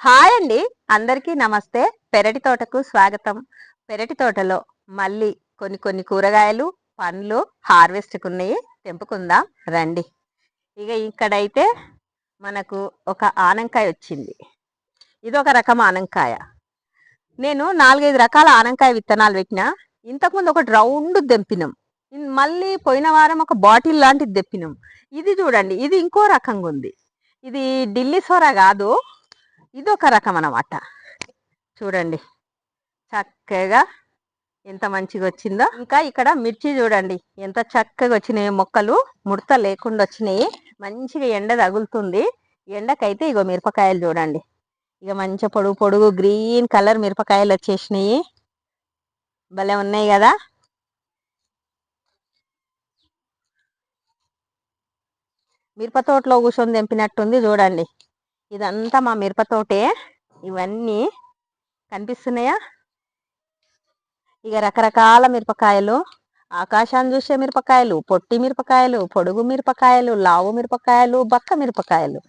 Hi అండి. అందరికీ నమస్తే. పెరటి తోటకు స్వాగతం. పెరటి తోటలో మళ్ళీ కొన్ని కొన్ని కూరగాయలు పండ్లు హార్వెస్ట్ కున్నాయి తెంపుకుందాం. రండి. ఇక ఇక్కడైతే మనకు ఒక ఆనంకాయ వచ్చింది. ఇది ఒక రకం ఆనంకాయ. నేను నాలుగైదు రకాల ఆనంకాయ విత్తనాలు పెట్టిన ఇంతకుముందు ఒకటి రౌండ్ దెంపినాం మళ్ళీ పోయిన వారం ఒక బాటిల్ లాంటిది దెప్పినాం ఇది చూడండి ఇది ఇంకో రకంగా ఉంది ఇది ఢిల్లీ సోర కాదు. ఇది ఒక రకం అన్నమాట చూడండి. చక్కగా ఎంత మంచిగా వచ్చిందో ఇంకా ఇక్కడ మిర్చి చూడండి. ఎంత చక్కగా వచ్చినాయి మొక్కలు. ముడత లేకుండా వచ్చినాయి మంచిగా ఎండ తగులుతుంది. ఎండకైతే ఇగో మిరపకాయలు చూడండి. ఇక మంచి పొడుగు పొడుగు గ్రీన్ కలర్ మిరపకాయలు వచ్చేసినాయి. భలే ఉన్నాయి కదా. మిరప తోటలో కూర్చొని తెంపినట్టుంది చూడండి. ఇదంతా మా మిరపతోటే ఇవన్నీ కనిపిస్తున్నాయా? ఇక రకరకాల మిరపకాయలు. ఆకాశాన్ని చూసే మిరపకాయలు పొట్టి మిరపకాయలు పొడుగు మిరపకాయలు లావు మిరపకాయలు బక్క మిరపకాయలు.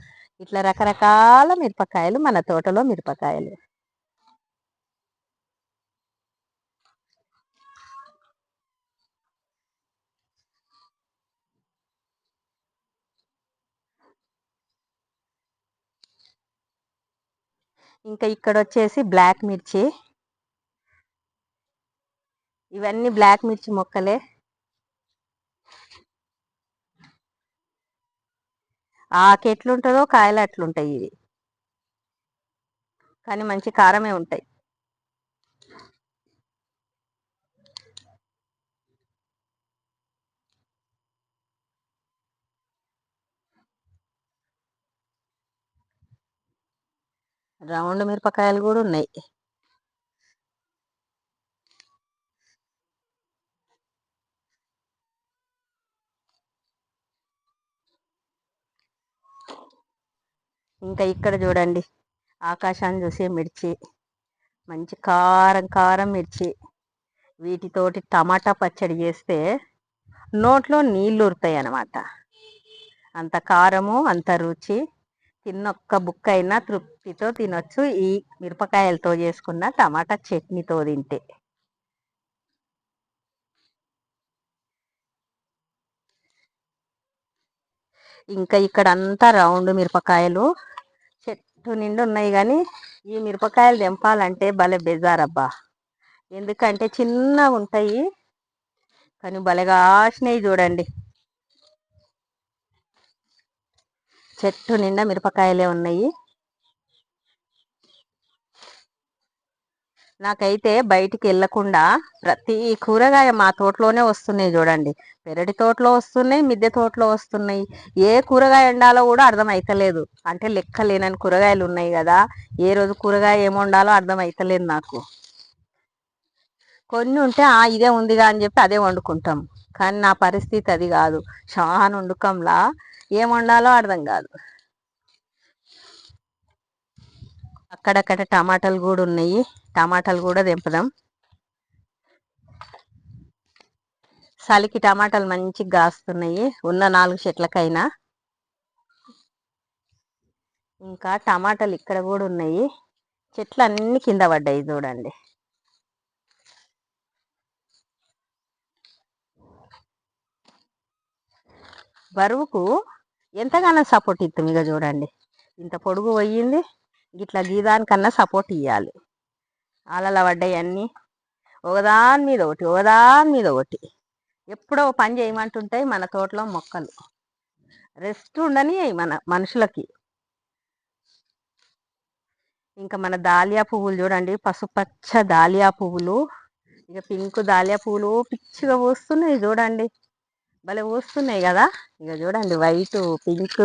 ఇట్లా రకరకాల మిరపకాయలు మన తోటలో మిరపకాయలు. ఇంకా ఇక్కడ వచ్చేసి బ్లాక్ మిర్చి. ఇవన్నీ బ్లాక్ మిర్చి మొక్కలే. ఆకు ఎట్లుంటుందో కాయలు అట్లుంటాయి ఇవి. కానీ మంచి కారమే ఉంటాయి. రౌండ్ మిరపకాయలు కూడా ఉన్నాయి. ఇంకా ఇక్కడ చూడండి ఆకాశాన్ని చూసే మిర్చి మంచి కారం కారం మిర్చి వీటితోటి టమాటా పచ్చడి చేస్తే నోట్లో నీళ్ళు ఉరుతాయి అన్నమాట అంత కారము అంత రుచి చిన్న ఒక్క బుక్క అయినా తృప్తితో తినొచ్చు. ఈ మిరపకాయలతో చేసుకున్న టమాటా చట్నీతో తింటే. ఇంకా ఇక్కడ అంతా రౌండ్ మిరపకాయలు. చెట్టు నిండు ఉన్నాయి కానీ ఈ మిరపకాయలు తెంపాలంటే భలే బెజారబ్బా. ఎందుకంటే చిన్నగా ఉంటాయి కానీ భలేగా ఆసినవి చూడండి. చెట్టు నిండా మిరపకాయలే ఉన్నాయి. నాకైతే బయటికి వెళ్ళకుండా ప్రతి కూరగాయ మా తోటలోనే వస్తున్నాయి చూడండి. పెరటి తోటలో వస్తున్నాయి మిద్దె తోటలో వస్తున్నాయి. ఏ కూరగాయ వండాలో కూడా అర్థం అయితలేదు. అంటే లెక్క లేనని కూరగాయలు ఉన్నాయి కదా. ఏ రోజు కూరగాయ ఏం వండాలో అర్థం అయితలేదు నాకు. కొన్ని ఉంటే ఆ ఇదే ఉందిగా అని చెప్పి అదే వండుకుంటాం. కానీ నా పరిస్థితి అది కాదు. చాలా వండుకంలా ఏం వండాలో అర్థం కాదు. అక్కడక్కడ టమాటాలు కూడా ఉన్నాయి. టమాటాలు కూడా దింపదాం చలికి టమాటాలు మంచిగా కాస్తున్నాయి. ఉన్న నాలుగు చెట్లకైనా. ఇంకా టమాటాలు ఇక్కడ కూడా ఉన్నాయి. చెట్లు అన్ని కింద పడ్డాయి చూడండి. బరువుకు ఎంతగానో సపోర్ట్ ఇస్తాం ఇక చూడండి. ఇంత పొడుగు పోయింది. ఇట్లా గీదానికన్నా సపోర్ట్ ఇవ్వాలి అలల పడ్డాయి అన్నీ. ఒకదాని మీద ఒకటి ఒకదాని మీద ఒకటి. ఎప్పుడో పని చేయమంటుంటాయి మన తోటలో మొక్కలు. రెస్ట్ ఉండని మన మనుషులకి. ఇంకా మన దాలియా పువ్వులు చూడండి. పసుపచ్చ దాలియా పువ్వులు. ఇక పింక్ దాలియా పువ్వులు పిచ్చిగా పూస్తున్నాయి చూడండి. భలే వస్తున్నాయి కదా? ఇక చూడండి వైట్ పింక్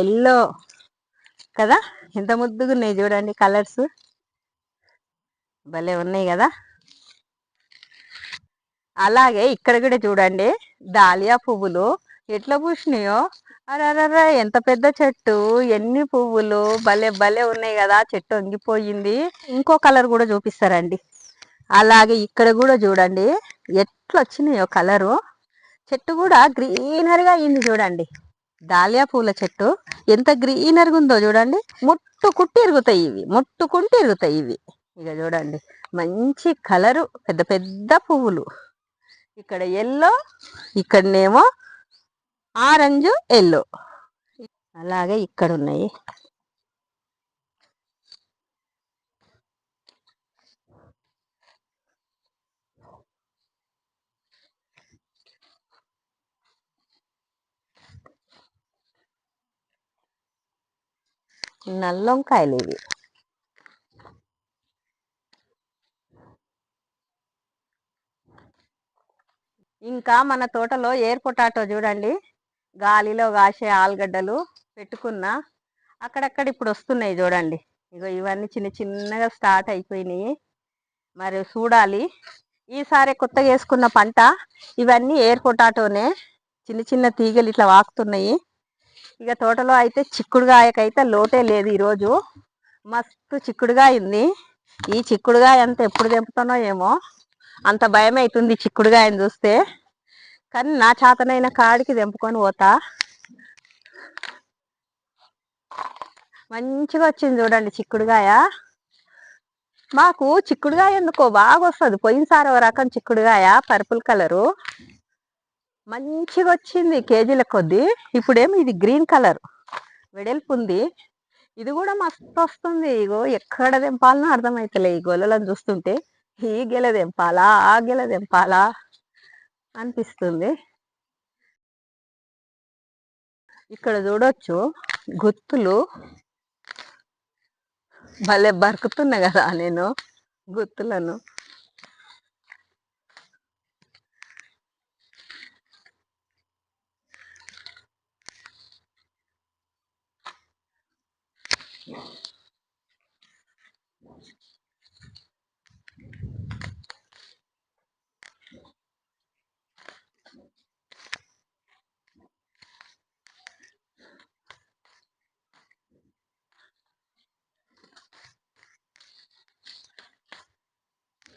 ఎల్లో కదా? ఎంత ముద్దుగా ఉన్నాయి చూడండి కలర్స్. భలే ఉన్నాయి కదా? అలాగే ఇక్కడ కూడా చూడండి దాలియా పువ్వులు. ఎట్లా పూసినాయో? అరరర ఎంత పెద్ద చెట్టు ఎన్ని పువ్వులు. భలే భలే ఉన్నాయి కదా? చెట్టు వంగిపోయింది ఇంకో కలర్ కూడా చూపిస్తారండి. అలాగే ఇక్కడ కూడా చూడండి ఎట్లా వచ్చినాయో కలరు. చెట్టు కూడా గ్రీనరీగా అయింది చూడండి. దాలియా పూల చెట్టు. ఎంత గ్రీనరీగా ఉందో చూడండి. ముట్ట ముట్టుకుంటూ ఇరుగుతాయి ఇవి. ముట్టుకుంటూ ఇరుగుతాయి ఇవి. ఇక చూడండి. మంచి కలరు పెద్ద పెద్ద పువ్వులు. ఇక్కడ ఎల్లో ఇక్కడనేమో ఆరెంజ్ ఎల్లో. అలాగే ఇక్కడ ఉన్నాయి నల్లొంకాయలు ఇవి ఇంకా మన తోటలో ఎయిర్ పొటాటో చూడండి. గాలిలో కాసే ఆలుగడ్డలు పెట్టుకున్నా అక్కడక్కడ ఇప్పుడు వస్తున్నాయి చూడండి. ఇగో ఇవన్నీ చిన్న చిన్నగా స్టార్ట్ అయిపోయినాయి. మరి చూడాలి. ఈసారి కొత్తగా వేసుకున్న పంట ఇవన్నీ ఎయిర్ పొటాటోనే చిన్న చిన్న తీగలు ఇట్లా వాకుతున్నాయి. ఇక తోటలో అయితే చిక్కుడుగాయకైతే లోటే లేదు ఈరోజు. మస్తు చిక్కుడుగాయ ఉంది ఈ చిక్కుడుగాయ అంత ఎప్పుడు తెంపుతానో ఏమో. అంత భయం అవుతుంది చిక్కుడుగాయని చూస్తే. కానీ నా చేతనైన కాడికి తెంపుకొని పోతా. మంచిగా వచ్చింది చూడండి చిక్కుడుగాయ. మాకు చిక్కుడుగాయ ఎందుకో బాగా వస్తుంది పోయినసారి ఒక రకం చిక్కుడుగాయ పర్పుల్ కలరు. మంచిగా వచ్చింది కేజీల కొద్దీ. ఇప్పుడేమి ఇది గ్రీన్ కలర్. వెడల్పు ఉంది ఇది కూడా మస్తు వస్తుంది ఇగో ఎక్కడ తెంపాలనో అర్థమవుతలే ఈ గొల్లలను చూస్తుంటే. ఈ గెల తెంపాలా ఆ గెల తెంపాలా అనిపిస్తుంది. ఇక్కడ చూడొచ్చు గుత్తులు. భలే బరుకుతున్నా కదా నేను గుత్తులను.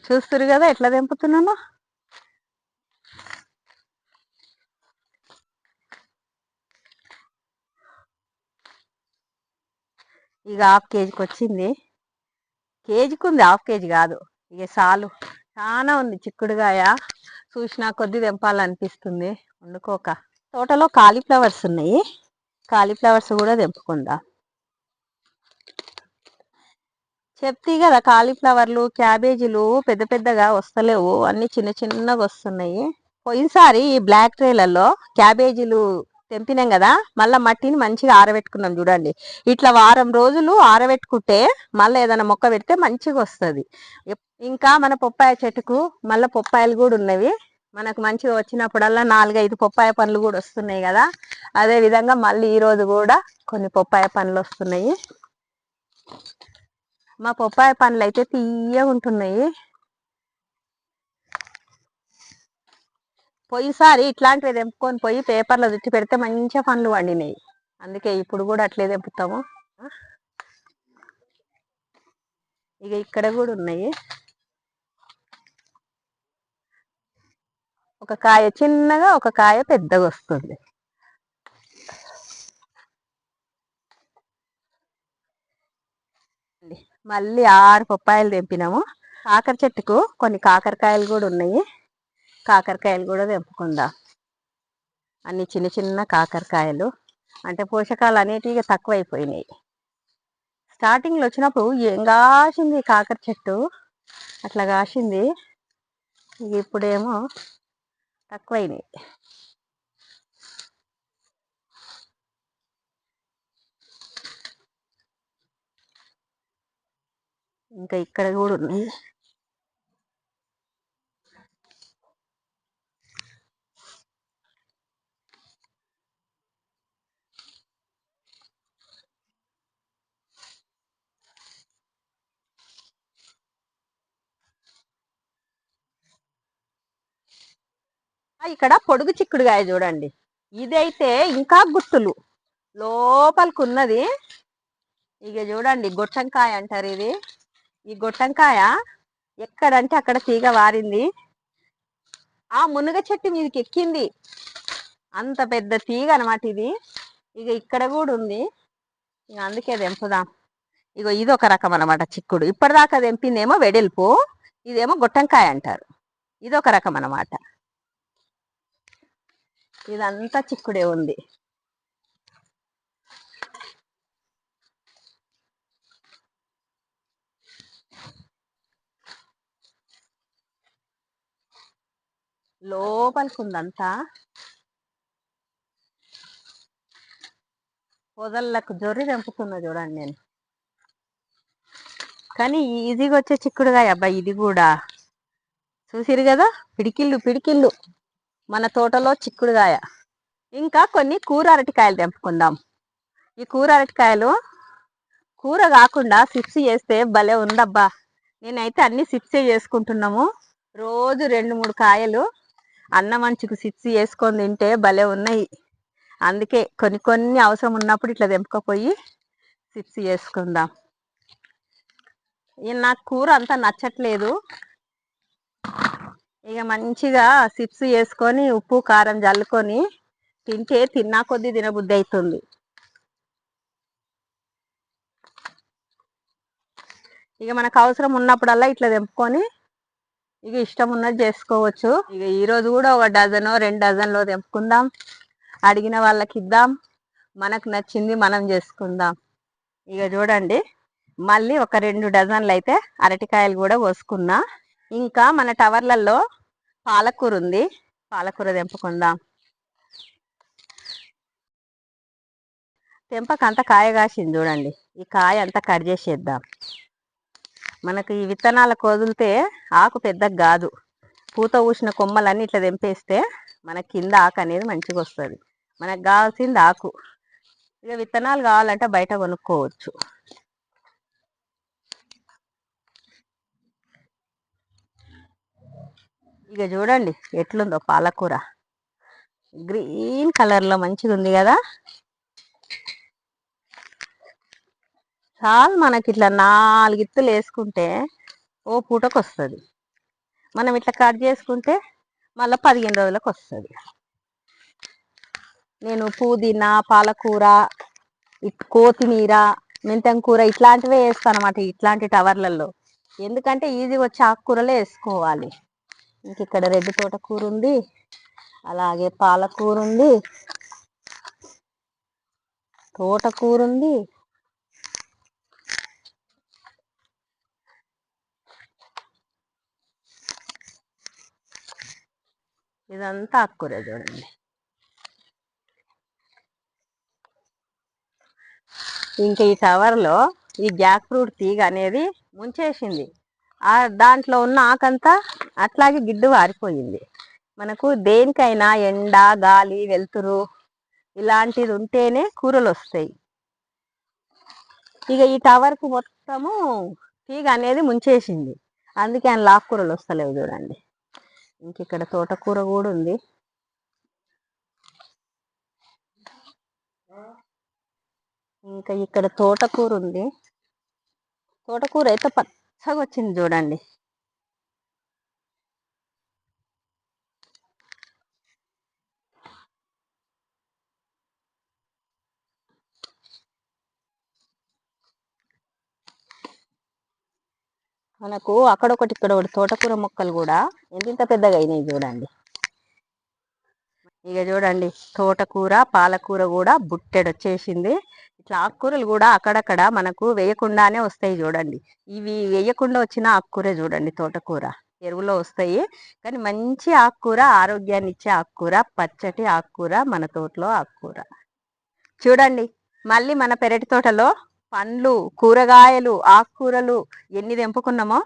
చూస్తురు కదా ఎట్లా తెంపుతున్నాను? ఇక హాఫ్ కేజీకి వచ్చింది. కేజీకి ఉంది హాఫ్ కేజీ కాదు. ఇక చాలు చాలా ఉంది చిక్కుడుగాయ. చూసినా కొద్ది తెంపాలనిపిస్తుంది. వండుకోక. తోటలో కాలీఫ్లవర్స్ ఉన్నాయి. కాలీఫ్లవర్స్ కూడా తెంపుకుందాం. చెప్తే కదా కాలీఫ్లవర్లు క్యాబేజీలు పెద్ద పెద్దగా వస్తలేవు. అన్ని చిన్న చిన్నగా వస్తున్నాయి. పోయినసారి ఈ బ్లాక్ ట్రేలలో క్యాబేజీలు తెంపినాం కదా మళ్ళీ మట్టిని మంచిగా ఆరబెట్టుకున్నాం చూడండి. ఇట్లా వారం రోజులు ఆరబెట్టుకుంటే మళ్ళీ ఏదైనా మొక్క పెడితే మంచిగా వస్తుంది. ఇంకా మన పొప్పాయ చెట్టుకు మళ్ళీ పొప్పాయలు కూడా ఉన్నవి. మనకు మంచిగా వచ్చినప్పుడల్లా నాలుగైదు పొప్పాయ పండ్లు కూడా వస్తున్నాయి కదా. అదే విధంగా మళ్ళీ ఈరోజు కూడా కొన్ని పొప్పాయ పండ్లు వస్తున్నాయి. మా పప్పాయ పండ్లు అయితే తీయగా ఉంటున్నాయి. పోయిసారి ఇట్లాంటివి తెంపుకొని పోయి పేపర్లో చుట్టి పెడితే మంచిగా పండ్లు వండినాయి అందుకే ఇప్పుడు కూడా అట్లే తెంపుతాము. ఇక ఇక్కడ కూడా ఉన్నాయి. ఒక కాయ చిన్నగా ఒక కాయ పెద్దగా వస్తుంది. మళ్ళీ ఆరు పప్పాయలు తెంపినాము. కాకర చెట్టుకు కొన్ని కాకరకాయలు కూడా ఉన్నాయి. కాకరకాయలు కూడా తెంపుకుందాం. అన్ని చిన్న చిన్న కాకరకాయలు. అంటే పోషకాలు అనేటివి తక్కువైపోయినాయి. స్టార్టింగ్లో వచ్చినప్పుడు ఏం కాసింది కాకర చెట్టు? అట్లా కాసింది. ఇప్పుడేమో తక్కువైనాయి. ఇంకా ఇక్కడ కూడా ఉన్నాయి. ఇక్కడ పొడుగు చిక్కుడుగాయ చూడండి. ఇదైతే ఇంకా గుత్తులు. లోపలికి ఉన్నది. ఇక చూడండి గొట్టంకాయ అంటారు ఇది. ఈ గొట్టంకాయ ఎక్కడంటే అక్కడ తీగ వారింది. ఆ మునగ చెట్టు మీదకి ఎక్కింది. అంత పెద్ద తీగ అనమాట ఇది. ఇక ఇక్కడ కూడా ఉంది. ఇక అందుకే తెంపుదాం. ఇగో ఇది ఒక రకం అనమాట చిక్కుడు. ఇప్పటిదాకా తెంపిందేమో వెడల్పు ఇదేమో గొట్టంకాయ అంటారు. ఇది ఒక రకం అనమాట ఇదంతా చిక్కుడే ఉంది. లోపలికి ఉందంతా పొదల్లకు జొర్రి తెంపుతున్నా చూడండి నేను. కానీ ఈజీగా వచ్చే చిక్కుడుగాయ అబ్బాయి ఇది కూడా. చూసిరు కదా? పిడికిళ్ళు పిడికిళ్ళు. మన తోటలో చిక్కుడుగాయ. ఇంకా కొన్ని కూర అరటికాయలు తెంపుకుందాం. ఈ కూర అరటికాయలు కూర కాకుండా సిప్స్ చేస్తే భలే ఉందబ్బా. నేనైతే అన్ని సిప్సే చేసుకుంటున్నాము. రోజు రెండు మూడు కాయలు అన్న అంచుకు సిప్స్ వేసుకొని తింటే భలే ఉన్నాయి. అందుకే కొన్ని కొన్ని అవసరం ఉన్నప్పుడు ఇట్లా తెంపుకపోయి సిప్స్ చేసుకుందాం నాకు కూర అంతా నచ్చట్లేదు. ఇక మంచిగా సిప్స్ వేసుకొని ఉప్పు కారం జల్లుకొని తింటే తిన్నా కొద్దీ తినబుద్ధి అవుతుంది ఇక మనకు అవసరం ఉన్నప్పుడల్లా ఇట్లా తెంపుకొని ఇక ఇష్టం ఉన్నది చేసుకోవచ్చు. ఇక ఈరోజు కూడా ఒక డజనో రెండు డజన్లో తెంపుకుందాం. అడిగిన వాళ్ళకి ఇద్దాం. మనకు నచ్చింది మనం చేసుకుందాం. ఇక చూడండి మళ్ళీ ఒక రెండు డజన్లు అయితే అరటికాయలు కూడా కోసుకున్నా. ఇంకా మన టవర్లలో పాలకూర ఉంది. పాలకూర తెంపుకుందాం. తెంపక అంత కాయ కాసింది చూడండి. ఈ కాయ అంతా కట్ చేసేద్దాం మనకు ఈ విత్తనాల వదిలితే ఆకు పెద్దగా కాదు. పూత ఊసిన కొమ్మలన్నీ ఇట్లా తెంపేస్తే మన కింద ఆకు అనేది మంచిగా వస్తుంది. మనకు కావాల్సింది ఆకు. ఇక విత్తనాలు కావాలంటే బయట కొనుక్కోవచ్చు. ఇక చూడండి ఎట్లుందో పాలకూర. గ్రీన్ కలర్లో మంచిగా ఉంది కదా? చాలు మనకి ఇట్లా నాలుగిత్తులు వేసుకుంటే ఓ పూటకు వస్తుంది మనం ఇట్లా కట్ చేసుకుంటే మళ్ళీ పదిహేను రోజులకు వస్తుంది నేను పుదీనా పాలకూర కొత్తిమీర మెంతం కూర ఇట్లాంటివే వేస్తాను అనమాట ఇట్లాంటి టవర్లలో. ఎందుకంటే ఈజీ వచ్చి ఆకుకూరలే వేసుకోవాలి. ఇంక ఇక్కడ రెడ్డి తోటకూర ఉంది. అలాగే పాలకూర ఉంది. తోటకూర ఉంది. ఇదంతా ఆకుకూర చూడండి. ఇంకా ఈ టవర్లో ఈ జాక్ ఫ్రూట్ తీగ అనేది ముంచేసింది. ఆ దాంట్లో ఉన్న ఆకంతా అట్లాగే గిడ్డు వారిపోయింది. మనకు దేనికైనా ఎండ గాలి వెలుతురు ఇలాంటిది ఉంటేనే కూరలు వస్తాయి. ఇక ఈ టవర్కు మొత్తము తీగ అనేది ముంచేసింది. అందుకే ఆయన లాక్కూరలు వస్తలేవు చూడండి. ఇంక ఇక్కడ తోటకూర కూడా ఉంది. ఇంకా ఇక్కడ తోటకూర ఉంది. తోటకూర అయితే పచ్చగా వచ్చింది చూడండి. మనకు అక్కడొకటి ఇక్కడ ఒకటి తోటకూర మొక్కలు కూడా ఎంత పెద్దగా అయినాయి చూడండి. ఇక చూడండి తోటకూర పాలకూర కూడా బుట్టెడు వచ్చేసింది. ఇట్లా ఆకుకూరలు కూడా అక్కడక్కడ మనకు వేయకుండానే వస్తాయి చూడండి. ఇవి వేయకుండా వచ్చిన ఆకుకూర చూడండి తోటకూర. ఎరువులో వస్తాయి. కానీ మంచి ఆకుకూర ఆరోగ్యాన్ని ఇచ్చే ఆకుకూర పచ్చటి ఆకుకూర మన తోటలో ఆకుకూర. చూడండి మళ్ళీ మన పెరటి తోటలో పండ్లు కూరగాయలు ఆకుకూరలు ఎన్ని తెంపుకున్నామో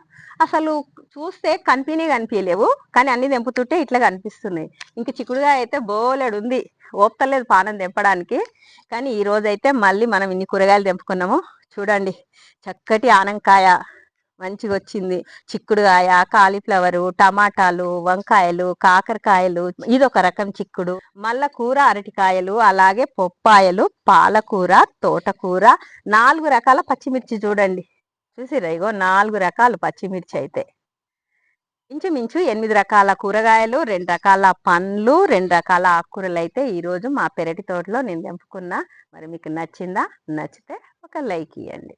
అసలు చూస్తే కనిపినే కనిపించలేవు కానీ అన్ని తెంపుతుంటే ఇట్లా కనిపిస్తున్నాయి. ఇంక చిక్కుడుగా అయితే బోలెడు ఉంది ఓపుతలేదు పానం తెంపడానికి. కానీ ఈ రోజైతే మళ్ళీ మనం ఇన్ని కూరగాయలు తెంపుకున్నాము. చూడండి చక్కటి ఆనంకాయ. మంచిగా వచ్చింది చిక్కుడుకాయ కాలీఫ్లవరు టమాటాలు వంకాయలు కాకరకాయలు ఇదొక రకం చిక్కుడు. మళ్ళా కూర అరటికాయలు అలాగే పొప్పాయలు పాలకూర తోటకూర నాలుగు రకాల పచ్చిమిర్చి చూడండి. చూసిరా ఇగో నాలుగు రకాలు పచ్చిమిర్చి అయితే. ఇంచుమించు ఎనిమిది రకాల కూరగాయలు రెండు రకాల పండ్లు రెండు రకాల ఆకుకూరలు అయితే ఈరోజు మా పెరటి తోటలో నేను తెంపుకున్నా. మరి మీకు నచ్చిందా? నచ్చితే ఒక లైక్ ఇవ్వండి